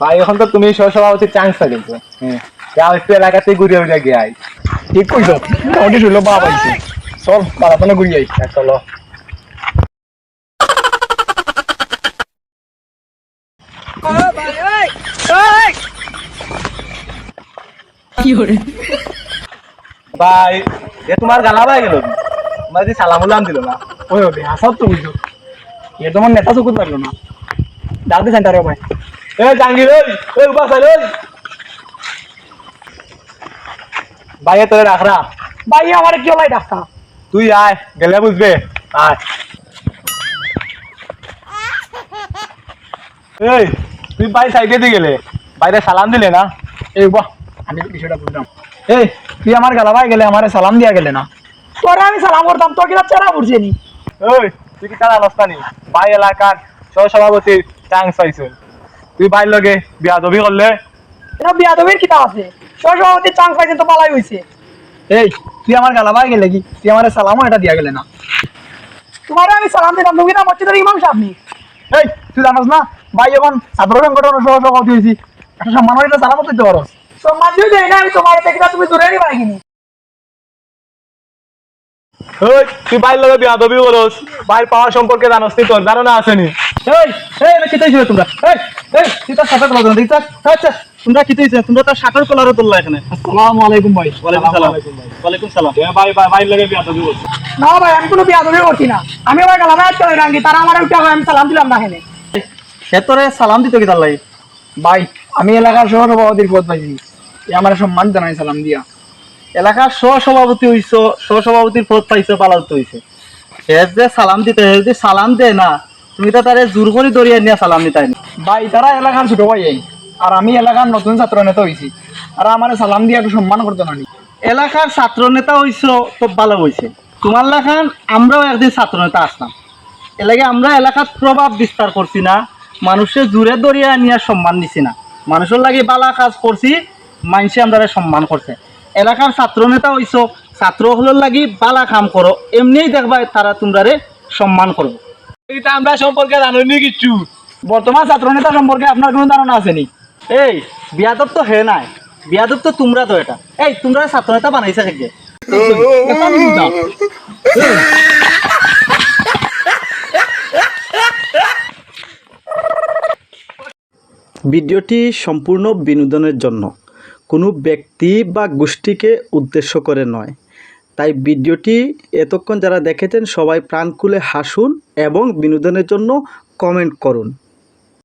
ভাই এখন তো তুমি সহসভাপতির চান্স কিন্তু হ্যাঁ। যাও একটু এলাকাতে ঘুরে ঘুরে গিয়ে আই ঠিক কইছ? মোটামুটি শুনলো বাপ আইছে। চল বারাতনে ঘুরি আই। হ্যাঁ, চলো। ভাই এ তোমার গালা ভাই গেল। তোমার যদি সালাম উলাম দিল না। ওই ওবে আসাও তো এ তোমার নেতা চকুত পারল না। ডাকতে সেন্টারে ভাই। এ জাঙ্গির ওই ওই উপাস ওই। ভাই তোরে রাখরা ভাই আমার কি ভাই ডাক্তার তুই আয় গেলে বুঝবে। আয়। এই তুই ভাই সাইডে দিয়ে গেলে। বাইরে সালাম দিলে না? এই বাহ। আমি তো বিষয়টা বুঝলাম এই তুই আমার গালা ভাই গেলে আমারে সালাম দিয়া গেলে না? তোরে আমি সালাম করতাম তোর কিনা চেরা নি ওই তুই কি তার নেই? ভাই এলাকার সহসভাপতির চান্স পাইছ তুই ভাই লগে বিয়া দবি করলে? এটা বিয়াদবের কিতাব আছে। সহসভাপতির চান্স পাইছেন তো পালাই হইছে। এই তুই আমার গালা ভাই গেলে কি? তুই আমার সালামও এটা দিয়া গেলে না। তোমারে আমি সালাম দিলাম তুমি না মসজিদের ইমাম সাহেব নি? এই তুই জানাস না ভাই এখন ছাত্র সংগঠনের সহসভাপতি হয়েছি একটা সম্মান হলে সালামও দিতে পারো। সম্মান দিয়ে দেয় না আমি তোমার থেকে তুমি দূরে নিবা কিনি ওই তুই ভাই লগে বিয়া দবি করস। ভাই পাওয়ার সম্পর্কে জানোস নি তোর ধারণা আসেনি। এই এই এটা কিতাই ছিল তোমরা? এই এই তুই তার শাটার কলার দেখছ আচ্ছা তোমরা কিতাই ছিল তোমরা তার শাটার কলারে তোলা এখানে। আসসালামু আলাইকুম ভাই। ওয়ালাইকুম সালাম ওয়ালাইকুম সালাম। ভাই ভাই ভাই লগে বিয়া দবি করস না ভাই আমি কোনো বিয়া দবি করছি না। আমি আমার গালামে আটকে রাঙ্গি তারা আমার উঠে আমি সালাম দিলাম না হেনে এতরে সালাম দিত কি তার ভাই আমি এলাকার সহ সভাপতির পদ পাইছি আমার সম্মান জানাই সালাম দিয়া। এলাকার সহসভাপতি হইছ সহসভাপতির পদ পাইছো পালাতে হইছে। হে যে সালাম দিতে হে যদি সালাম দে না। তুমি তো তারে জোর করে দরিয়া নিয়ে সালাম দিতাই না। ভাই তারা এলাকার ছোট ভাই এই। আর আমি এলাকার নতুন ছাত্র নেতা হইছি। আর আমার সালাম দিয়ে একটু সম্মান করতে না এলাকার ছাত্র নেতা হইছ খুব ভালো হইছে। তোমার লেখান আমরাও একদিন ছাত্র নেতা আসলাম এলাকে আমরা এলাকার প্রভাব বিস্তার করছি না। মানুষের জুড়ে দরিয়া নিয়ে সম্মান নিছি না। মানুষের লাগে বালা কাজ করছি মানুষে আমরা সম্মান করছে। এলাকার ছাত্র নেতা হইছ, ছাত্র হলের লাগি বালা কাম করো। এমনিই দেখবা তারা তোমরারে সম্মান করব এটা আমরা সম্পর্কে জানো নি কিচ্ছু। বর্তমান ছাত্র নেতা সম্পর্কে আপনার কোনো ধারণা আসেনি এই, বিয়াদব তো হে নাই। বিয়াদব তো তোমরা তো এটা। এই, তোমরা ছাত্র নেতা বানাইছে থেকে ভিডিওটি সম্পূর্ণ বিনোদনের জন্য। কোনো ব্যক্তি বা গোষ্ঠীকে উদ্দেশ্য করে নয়। তাই ভিডিওটি এতক্ষণ যারা দেখেছেন সবাই প্রাণ খুলে হাসুন এবং বিনোদনের জন্য কমেন্ট করুন।